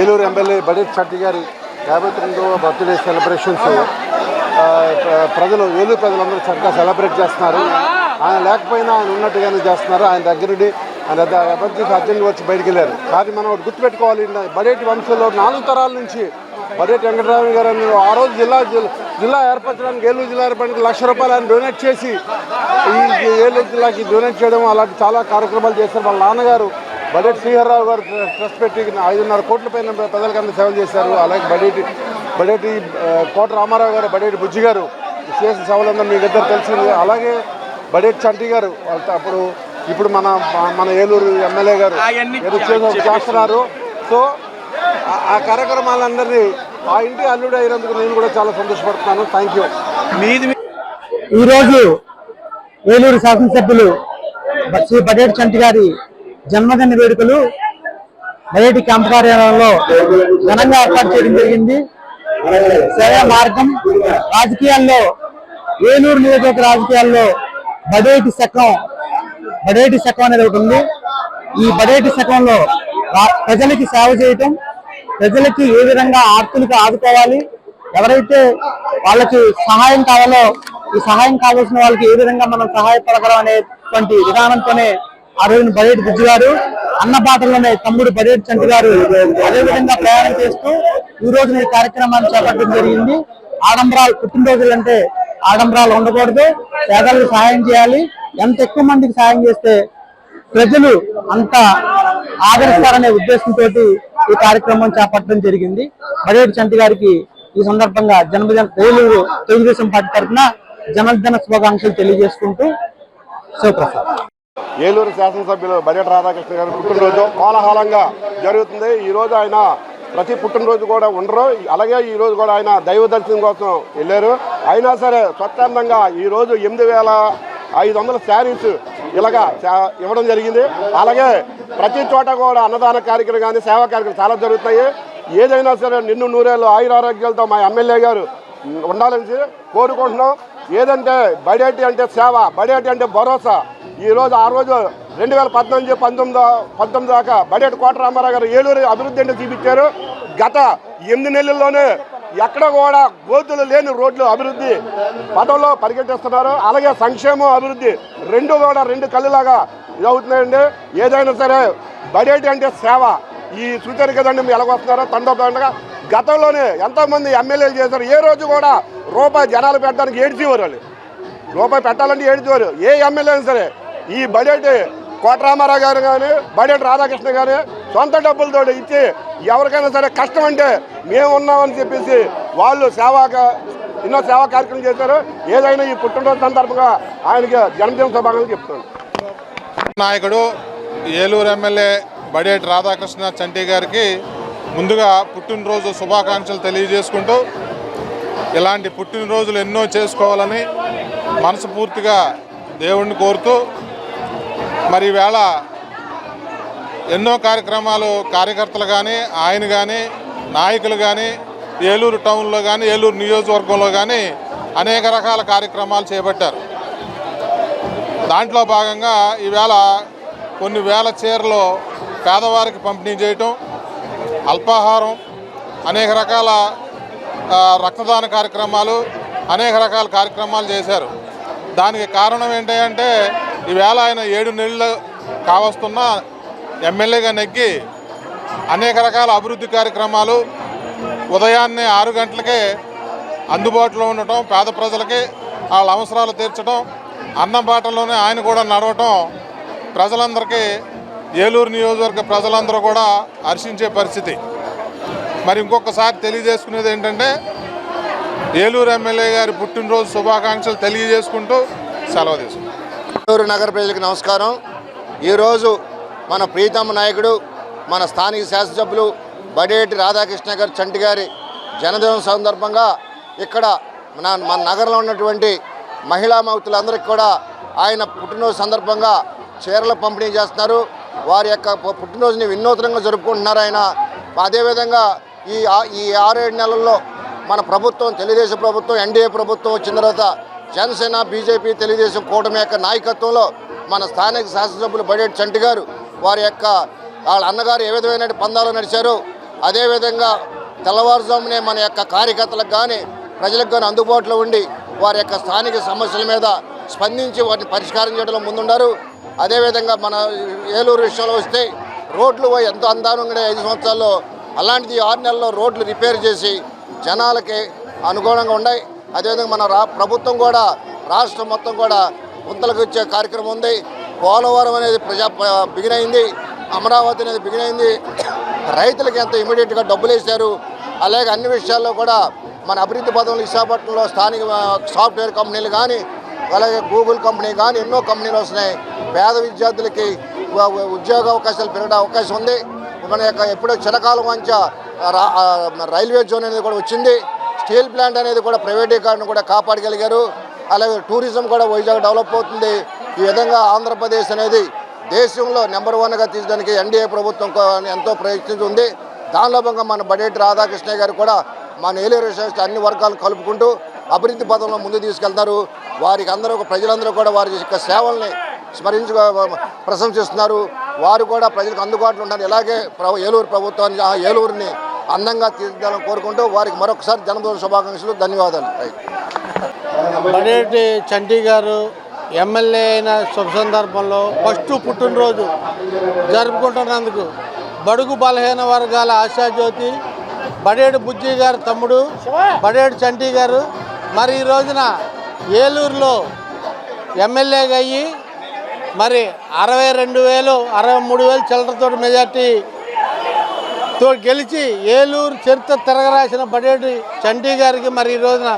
Eluru MLA బడేట్ చట్టి గారి యాభై తొమ్మిదవ బర్త్డే సెలబ్రేషన్స్ ప్రజలు ఏలూరు ప్రజలందరూ చక్కగా సెలబ్రేట్ చేస్తున్నారు. ఆయన లేకపోయినా ఆయన ఉన్నట్టుగానే చేస్తున్నారు. ఆయన దగ్గరుండి ఆయన ఎమర్జెన్సీ అర్జెంట్ వచ్చి బయటికి వెళ్ళారు. కానీ మనం ఒకటి గుర్తుపెట్టుకోవాలి బడేటి వంశంలో నాలుగు తరాల నుంచి బడేటి వెంకటరామ గారు అని ఆ రోజు జిల్లా జిల్లా ఏర్పరచడానికి ఏలూరు జిల్లా ఏర్పడడానికి లక్ష రూపాయలు ఆయన డొనేట్ చేసి ఈ ఏలూరు జిల్లాకి డొనేట్ చేయడం అలాంటి చాలా కార్యక్రమాలు చేశారు. వాళ్ళ నాన్నగారు బడేటి శ్రీహర్రావు గారు ట్రస్ట్ పెట్టి ఐదున్నర కోట్ల పైన ప్రజలకు అందరూ సేవలు చేశారు. అలాగే బడేటి బడేటి కోట రామారావు గారు బడేటి బుజ్జి గారు చేసిన సేవలందరూ మీకు ఇద్దరు తెలిసింది. అలాగే బడేటి చంటి గారు వాళ్ళతో అప్పుడు ఇప్పుడు మన మన ఏలూరు ఎమ్మెల్యే గారు చేస్తున్నారు. సో ఆ- ఆ కార్యక్రమాలందరినీ ఆ ఇంటి అల్లుడు అయినందుకు నేను కూడా చాలా సంతోషపడుతున్నాను. థ్యాంక్ యూ మీది ఈరోజు ఏలూరు శాసనసభ్యులు శ్రీ బడేటి చంటి గారి జన్మదిన వేడుకలు ఐఐటి క్యాంప్ కార్యాలయంలో ఘనంగా ఏర్పాటు చేయడం జరిగింది. సేవా మార్గం రాజకీయాల్లో ఏలూరు నియోజకవర్గ రాజకీయాల్లో బడేటి శకం బడేటి శకం అనేది ఒకటి ఉంది. ఈ బడేటి శకంలో ప్రజలకి సేవ చేయటం ప్రజలకి ఏ విధంగా ఆర్తులకు ఆదుకోవాలి ఎవరైతే వాళ్ళకి సహాయం కావాలో ఈ సహాయం కావాల్సిన వాళ్ళకి ఏ విధంగా మనం సహాయపడగలం అనేటువంటి విధానంతోనే ఆ రోజున బడేటి బుజ్జి గారు అన్న పాటలోనే తమ్ముడు బడేటి చంటి గారు అదేవిధంగా ప్రయాణం చేస్తూ ఈ రోజున ఈ కార్యక్రమాన్ని చేపట్టడం జరిగింది. ఆడంబరాలు పుట్టినరోజులు అంటే ఆడంబరాలు ఉండకూడదు. పేదలకు సహాయం చేయాలి. ఎంత ఎక్కువ మందికి సహాయం చేస్తే ప్రజలు అంత ఆదరిస్తారనే ఉద్దేశంతో ఈ కార్యక్రమం చేపట్టడం జరిగింది. బడేటి చంటి గారికి ఈ సందర్భంగా జన్మదిన ఏలూరు తెలుగుదేశం పార్టీ తరఫున జన్మదిన శుభాకాంక్షలు తెలియజేసుకుంటూ శివప్రసాద్. ఏలూరు శాసనసభ్యులు బడేటి రాధాకృష్ణ గారి పుట్టినరోజు కోలాహలంగా జరుగుతుంది. ఈ రోజు ఆయన ప్రతి పుట్టినరోజు కూడా ఉండరు. అలాగే ఈరోజు కూడా ఆయన దైవ దర్శనం కోసం వెళ్ళారు. అయినా సరే స్వచ్ఛందంగా ఈ రోజు ఎనిమిది వేల ఐదు వందల శారీస్ ఇలాగా చా- ఇవ్వడం జరిగింది. అలాగే ప్రతి చోట కూడా అన్నదాన కార్యక్రమం కానీ సేవా కార్యక్రమం చాలా జరుగుతాయి ఏదైనా సరే నిన్ను నూరేళ్ళు ఆయురారోగ్యాలతో మా ఎమ్మెల్యే గారు ఉండాలని కోరుకుంటున్నాం. ఏదంటే బడేటి అంటే సేవ బడేటి అంటే భరోసా ఈ రోజు ఆ రోజు రెండు వేల పద్నాలుగు పంతొమ్మిది పంతొమ్మిది దాకా బడేటి కోట రామారావు గారు ఏలూరు అభివృద్ధి అంటే చూపించారు. గత ఎనిమిది నెలల్లోనే ఎక్కడ కూడా గోతులు లేని రోడ్లు అభివృద్ధి పదంలో పరిగెట్టిస్తున్నారు. అలాగే సంక్షేమం అభివృద్ధి రెండు కూడా రెండు కళ్ళులాగా ఇది అవుతున్నాయండి ఏదైనా సరే బడేటి అంటే సేవ. ఈ సూచన కదండి మీరు ఎలాగొస్తున్నారో తండగా గతంలోనే ఎంతోమంది ఎమ్మెల్యేలు చేశారు. ఏ రోజు కూడా రూపాయి జనాలు పెట్టడానికి ఏడ్చేవారు వాళ్ళు. రూపాయి పెట్టాలంటే ఏడ్చేవారు. ఏ ఎమ్మెల్యే అయినా సరే ఈ బడేటి కోటరామారావు గారు కానీ బడేటి రాధాకృష్ణ గారు సొంత డబ్బులతో ఇచ్చి ఎవరికైనా సరే కష్టం అంటే మేము ఉన్నామని చెప్పేసి వాళ్ళు సేవా ఎన్నో సేవా కార్యక్రమం చేశారు. ఏదైనా ఈ పుట్టినరోజు సందర్భంగా ఆయనకి జన్మదిన శుభాకాంక్షలు చెప్తున్నాను. నాయకుడు ఏలూరు ఎమ్మెల్యే బడేటి రాధాకృష్ణ చంటి గారికి ముందుగా పుట్టినరోజు శుభాకాంక్షలు తెలియజేసుకుంటూ ఇలాంటి పుట్టినరోజులు ఎన్నో చేసుకోవాలని మనస్ఫూర్తిగా దేవుణ్ణి కోరుతూ మరి ఈవేళ ఎన్నో కార్యక్రమాలు కార్యకర్తలు కానీ ఆయన కానీ నాయకులు కానీ ఏలూరు టౌన్లో కానీ ఏలూరు నియోజకవర్గంలో కానీ అనేక రకాల కార్యక్రమాలు చేపట్టారు. దాంట్లో భాగంగా ఈవేళ కొన్ని వేల చీరలు పేదవారికి పంపిణీ చేయటం అల్పాహారం అనేక రకాల రక్తదాన కార్యక్రమాలు అనేక రకాల కార్యక్రమాలు చేశారు. దానికి కారణం ఏంటంటే ఈవేళ ఆయన ఏడు నెలలు కావస్తున్న ఎమ్మెల్యేగా నెగ్గి అనేక రకాల అభివృద్ధి కార్యక్రమాలు ఉదయాన్నే ఆరు గంటలకే అందుబాటులో ఉండటం పేద ప్రజలకి వాళ్ళ అవసరాలు తీర్చడం అన్నం బాటలోనే ఆయన కూడా నడవటం ప్రజలందరికీ ఏలూరు నియోజకవర్గ ప్రజలందరూ కూడా హర్షించే పరిస్థితి. మరి ఇంకొకసారి తెలియజేసుకునేది ఏంటంటే ఏలూరు ఎమ్మెల్యే గారి పుట్టినరోజు శుభాకాంక్షలు తెలియజేసుకుంటూ సెలవు తీసుకుంటాం నెల్లూరు నగర ప్రజలకు నమస్కారం. ఈరోజు మన ప్రీతమ నాయకుడు మన స్థానిక శాసనసభ్యులు బడేటి రాధాకృష్ణ గారు చంటి గారి జన్మదినం సందర్భంగా ఇక్కడ మన మన నగరంలో ఉన్నటువంటి మహిళా మౌతులందరికీ కూడా ఆయన పుట్టినరోజు సందర్భంగా చీరలు పంపిణీ చేస్తున్నారు. వారి యొక్క పుట్టినరోజుని వినూత్నంగా జరుపుకుంటున్నారు ఆయన. అదేవిధంగా ఈ ఈ ఆరేడు నెలల్లో మన ప్రభుత్వం తెలుగుదేశం ప్రభుత్వం ఎన్డీఏ ప్రభుత్వం వచ్చిన తర్వాత జనసేన బీజేపీ తెలుగుదేశం కూటమి యొక్క నాయకత్వంలో మన స్థానిక శాసనసభ్యులు బడేటి చంటి గారు వారి యొక్క వాళ్ళ అన్నగారు ఏ విధమైన పందాలు నడిచారో అదేవిధంగా తెల్లవారుజామునే మన యొక్క కార్యకర్తలకు కానీ ప్రజలకు కానీ అందుబాటులో ఉండి వారి యొక్క స్థానిక సమస్యల మీద స్పందించి వాటిని పరిష్కారం చేయడంలో ముందున్నారు అదేవిధంగా మన ఏలూరు విషయంలో వస్తే రోడ్లు ఎంతో అందానంగా ఐదు సంవత్సరాల్లో అలాంటిది ఆరు నెలల్లో రోడ్లు రిపేర్ చేసి జనాలకి అనుగుణంగా ఉన్నాయి అదేవిధంగా మన రా ప్రభుత్వం కూడా రాష్ట్రం మొత్తం కూడా గుంతలకు ఇచ్చే కార్యక్రమం ఉంది. పోలవరం అనేది ప్రజా బిగిన్ అయింది. అమరావతి అనేది బిగిన్ అయింది. రైతులకి ఎంత ఇమీడియట్గా డబ్బులు వేశారు. అలాగే అన్ని విషయాల్లో కూడా మన అభివృద్ధి పదంలో విశాఖపట్నంలో స్థానిక సాఫ్ట్వేర్ కంపెనీలు కానీ అలాగే గూగుల్ కంపెనీ కానీ ఎన్నో కంపెనీలు వస్తున్నాయి. పేద విద్యార్థులకి ఉద్యోగ అవకాశాలు పెరగడం అవకాశం ఉంది. మన యొక్క ఎప్పుడో చిరకాలం మంచి రా- రైల్వే జోన్ అనేది కూడా వచ్చింది. స్టీల్ ప్లాంట్ అనేది కూడా ప్రైవేటీకరణ కూడా కాపాడగలిగారు. అలాగే టూరిజం కూడా వైజాగ్ డెవలప్ అవుతుంది. ఈ విధంగా ఆంధ్రప్రదేశ్ అనేది దేశంలో నెంబర్ వన్గా తీసడానికి ఎన్డీఏ ప్రభుత్వం ఎంతో ప్రయత్నిస్తుంది దానిలో భాగంగా మన బడేటి రాధాకృష్ణ గారు కూడా మన ఏలూరు అన్ని వర్గాలను కలుపుకుంటూ అభివృద్ధి పదంలో ముందు తీసుకెళ్తారు. వారికి అందరూ ప్రజలందరూ కూడా వారి యొక్క సేవల్ని స్మరించు ప్రశంసిస్తున్నారు. వారు కూడా ప్రజలకు అందుబాటులో ఉండాలి. ఇలాగే ప్ర- ఏలూరు ప్రభుత్వాన్ని ఏలూరుని అందంగా తీర్చిదాలని కోరుకుంటూ వారికి మరొకసారి జన్మదిన శుభాకాంక్షలు ధన్యవాదాలు. బడేటి చంటి గారు ఎమ్మెల్యే అయిన శుభ సందర్భంలో ఫస్ట్ పుట్టినరోజు జరుపుకుంటున్నందుకు బడుగు బలహీన వర్గాల ఆశాజ్యోతి బడేడు బుజ్జి గారు తమ్ముడు బడేడు చంటి గారు మరి ఈ రోజున ఏలూరులో ఎమ్మెల్యేగా అయ్యి మరి అరవై రెండు వేలు అరవై మూడు వేలు చిల్లరతో మెజార్టీ తో గెలిచి ఏలూరు చరిత్ర తిరగరాసిన బడేటి చండీ గారికి మరి ఈ రోజున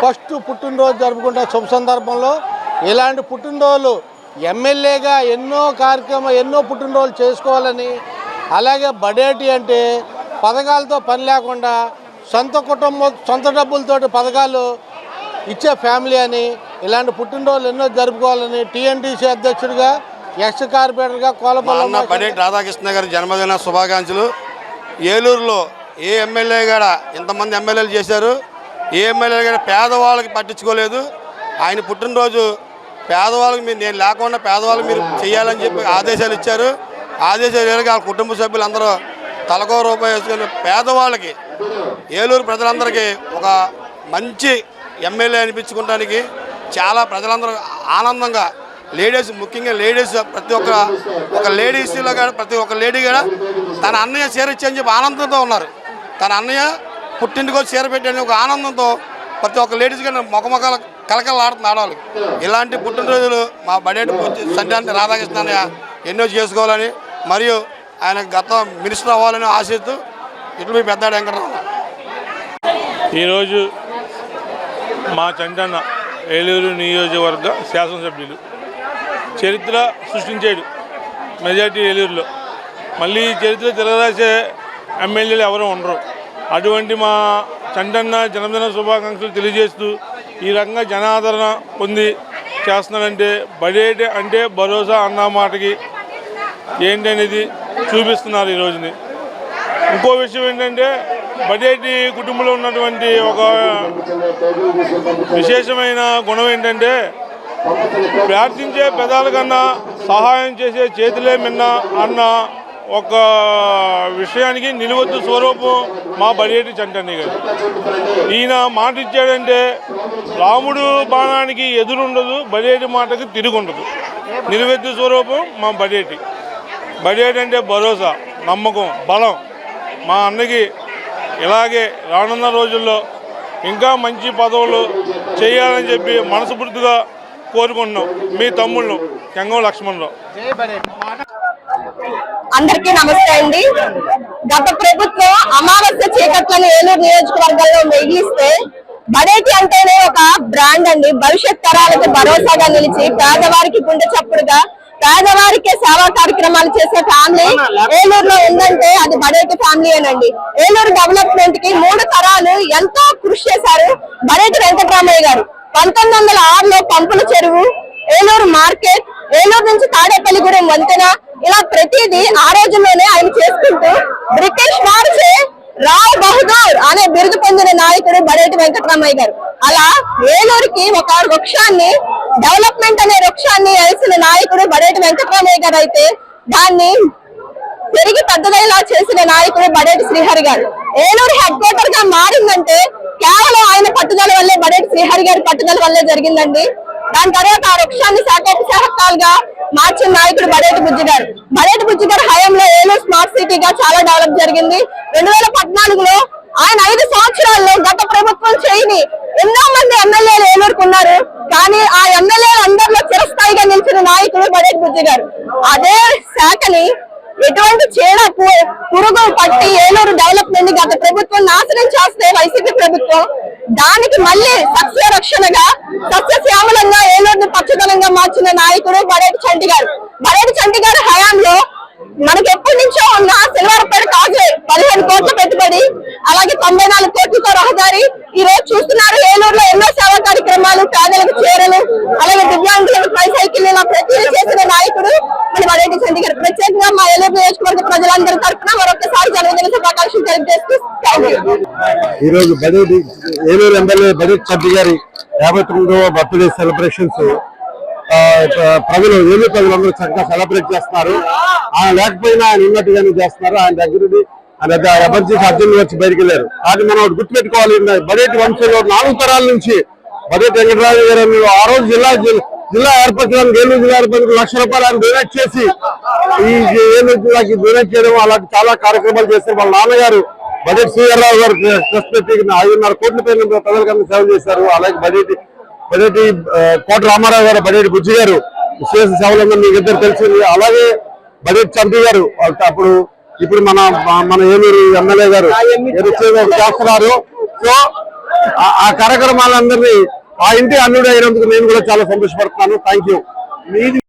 ఫస్ట్ పుట్టినరోజు జరుపుకుంటే శుభ సందర్భంలో ఇలాంటి పుట్టినరోజులు ఎమ్మెల్యేగా ఎన్నో కార్యక్రమం ఎన్నో పుట్టినరోజులు చేసుకోవాలని అలాగే బడేటి అంటే పథకాలతో పని లేకుండా సొంత కుటుంబం సొంత డబ్బులతోటి పథకాలు ఇచ్చే ఫ్యామిలీ అని ఇలాంటి పుట్టినరోజులు ఎన్నో జరుపుకోవాలని టీఎన్టీసీ అధ్యక్షుడిగా ఎక్స్ కార్పొరేటర్గా కోలపల్లి అన్న బడేటి రాధాకృష్ణ గారి జన్మదిన శుభాకాంక్షలు. ఏలూరులో ఏ ఎమ్మెల్యే కూడా ఇంతమంది ఎమ్మెల్యేలు చేశారు? ఏ ఎమ్మెల్యే కూడా పేదవాళ్ళకి పట్టించుకోలేదు? ఆయన పుట్టినరోజు పేదవాళ్ళకి మీరు నేను లేకుండా పేదవాళ్ళకి మీరు చేయాలని చెప్పి ఆదేశాలు ఇచ్చారు. ఆదేశాలు ఇవ్వగా వాళ్ళ కుటుంబ సభ్యులు అందరూ తలకో రూపాయి పేదవాళ్ళకి ఏలూరు ప్రజలందరికీ ఒక మంచి ఎమ్మెల్యే అనిపించుకోవడానికి చాలా ప్రజలందరూ ఆనందంగా లేడీస్ ముఖ్యంగా లేడీస్ ప్రతి ఒక్క ఒక లేడీస్లో కూడా ప్రతి ఒక్క లేడీ కూడా తన అన్నయ్య చీర ఇచ్చని చెప్పి ఆనందంతో ఉన్నారు. తన అన్నయ్య పుట్టింటికి వచ్చి చీర పెట్టని ఒక ఆనందంతో ప్రతి ఒక్క లేడీస్ కానీ మొఖమొఖాలు కలకలాడుతుంది ఆడవాళ్ళు ఇలాంటి పుట్టినరోజులు మా బడేటి సంటాన్ని రాధాకృష్ణ అన్నయ్య ఎన్నో చేసుకోవాలని మరియు ఆయన గత మినిస్టర్ అవ్వాలని ఆశిస్తూ ఇట్లు మీ పెద్దాడు వెంకటరావు ఈరోజు మా చంటన్న ఏలూరు నియోజకవర్గ శాసనసభ్యులు. చరిత్ర సృష్టించాడు మెజార్టీ ఏలూరులో. మళ్ళీ చరిత్ర తిరగరాసే ఎమ్మెల్యేలు ఎవరు ఉండరు. అటువంటి మా చండన్న జన్మదిన శుభాకాంక్షలు తెలియజేస్తూ ఈ రకంగా జనాదరణ పొంది చేస్తున్నాడంటే బడేటి అంటే భరోసా అన్న మాటకి ఏంటనేది చూపిస్తున్నారు ఈ రోజుని. ఇంకో విషయం ఏంటంటే బడేటి కుటుంబంలో ఉన్నటువంటి ఒక విశేషమైన గుణం ఏంటంటే ప్రార్థించే పెదాల కన్నా సహాయం చేసే చేతులే మిన్న అన్న ఒక విషయానికి నిలువద్దు స్వరూపం మా బడేటి చంటన్ని గారు. ఈయన మాట ఇచ్చాడంటే రాముడు బాణానికి ఎదురుండదు బడేటి మాటకి తిరుగుండదు. నిలువెత్తు స్వరూపం మా బడేటి బడేటి అంటే భరోసా నమ్మకం బలం. మా అన్నకి ఇలాగే రానున్న రోజుల్లో ఇంకా మంచి పదవులు చేయాలని చెప్పి మనస్ఫూర్తిగా కోరుకుంటున్నాం. మీ తమ్ముళ్ళు గంగం లక్ష్మణరావు అందరికీ నమస్తే అండి. గత ప్రభుత్వం అమావాస్య చీకట్లను ఏలూరు నియోజకవర్గంలో మిగిలిస్తే బడేటి అంటేనే ఒక బ్రాండ్ అండి. భవిష్యత్ తరాలకు భరోసాగా నిలిచి పేదవారికి గుండె చప్పుడుగా పేదవారికి సేవా కార్యక్రమాలు చేసే ఫ్యామిలీ ఏలూరులో ఉందంటే అది బడేటి ఫ్యామిలీయేనండి ఏలూరు డెవలప్మెంట్కి మూడు తరాలు ఎంతో కృషి చేశారు బడేటి వెంకటరామయ్య గారు. పంతొమ్మిది వందల ఆరులో పంపుల చెరువు ఏలూరు మార్కెట్ ఏలూరు నుంచి తాడేపల్లిగూడెం వంతెన ఇలా ప్రతిదీ ఆ రోజుల్లోనే ఆయన చేసుకుంటూ బ్రిటిష్ వారిచే రావ్ బహదూర్ అనే బిరుదు పొందిన నాయకుడు బడేటి వెంకటరామయ్య గారు. అలా ఏలూరుకి ఒక వృక్షాన్ని డెవలప్మెంట్ అనే వృక్షాన్ని వేసిన నాయకుడు బడేటి వెంకటరామయ్య గారు అయితే దాన్ని పెరిగి పెద్దదయ్యేలా చేసిన నాయకుడు బడేటి శ్రీహరి గారు. ఏలూరు హెడ్ క్వార్టర్గా మారిందంటే కేవలం ఆయన పట్టుదల వల్లే బడేటి శ్రీహరి గారి పట్టుదల వల్లే జరిగిందండి. దాని తర్వాత ఆ వృక్షాన్ని శాఖోపశాఖలుగా మార్చిన నాయకుడు బడేటి బుజ్జి గారు. బడేటి బుజ్జి గారు హయాంలో ఏలూరు స్మార్ట్ సిటీగా చాలా డెవలప్ జరిగింది. రెండు వేల పద్నాలుగులో ఆయన ఐదు సంవత్సరాల్లో గత ప్రభుత్వం చేయని ఎన్నో మంది ఎమ్మెల్యేలు ఏలూరుకున్నారు కానీ ఆ ఎమ్మెల్యేలు అందరిలో చిరస్థాయిగా నిలిచిన నాయకుడు బడేటి బుజ్జి గారు. అదే శాఖని ఎటువంటి చీడ పురుగు పట్టి ఏలూరు డెవలప్మెంట్ గత ప్రభుత్వం నాశనం చేస్తే వైసీపీ ప్రభుత్వం దానికి మళ్ళీ సస్య రక్షణగా సస్యశ్యామలంగా ఏలూరుని పచ్చదనంగా మార్చిన నాయకుడు బడేటి చంటి గారు బడేటి చంటి గారి హయాంలో మనకి ఎప్పటి నుంచో ఉన్న సిల్వర్పేట కాజే పదిహేను కోట్ల పెట్టుబడి అలాగే తొంభై నాలుగు కోట్లతో రహదారి ఈ రోజు చూస్తున్న ఏలూరులో ఎన్నో సేవా కార్యక్రమాలు పేదలకు చీరలు అలాగే దివ్యాంగులకు ట్రై సైకిల్ ఇలా ప్రతిదీ చేసిన నాయకుడు మన వరేటి చండి గారు ప్రత్యేకంగా మా ఏలూరు నియోజకవర్గ ప్రజలందరి తరఫున మరొకసారి జన్మదిన శుభాకాంక్షలు ఈ రోజు బడేటి ఏలూరు ఎమ్మెల్యే బడ్జెట్ సభ్యు గారి యాభై తొమ్మిదవ బర్త్డే సెలబ్రేషన్స్ ప్రజలు ఏలూరు ప్రజలందరూ చక్కగా సెలబ్రేట్ చేస్తున్నారు. ఆయన లేకపోయినా ఆయన ఉన్నట్టుగానే చేస్తున్నారు. ఆయన దగ్గరది ఆయన ఎమర్జెన్సీ అర్జెంట్ వచ్చి బయటకు వెళ్ళారు. అది మనం ఒకటి గుర్తుపెట్టుకోవాలి. బడ్జెట్ బడేటి వంశంలో నాలుగు తరాల నుంచి బడ్జెట్ వెంకటరాజు గారు ఆ రోజు జిల్లా జిల్లా- జిల్లా ఏర్పరచడానికి ఏలూరు జిల్లా ఏర్పరచడానికి లక్ష రూపాయలు ఆయన డొనేట్ చేసి ఈ ఏలూరు జిల్లాకి డొనేట్ చేయడం అలాంటి చాలా కార్యక్రమాలు చేశారు. వాళ్ళ నాన్నగారు బడ్జెట్ శ్రీధర్రావు గారు ట్రస్ట్ పెట్టి ఐదున్నర కోట్ల పైన ప్రజలకు సేవ చేశారు. అలాగే బడ్జెట్ బడ్జెట్ కోట రామారావు గారు బడ్జెట్ బుజ్జి గారు విశేష సేవలందరూ మీకు ఇద్దరు తెలిసింది అలాగే బడ్జెట్ చంపి గారు అప్పుడు ఇప్పుడు మన మన ఏలూరు ఎమ్మెల్యే గారు చేస్తున్నారు. సో ఆ- కార్యక్రమాలందరినీ ఆ ఇంటి అల్లుడు అయినందుకు నేను కూడా చాలా సంతోషపడుతున్నాను. థ్యాంక్ యూ మీది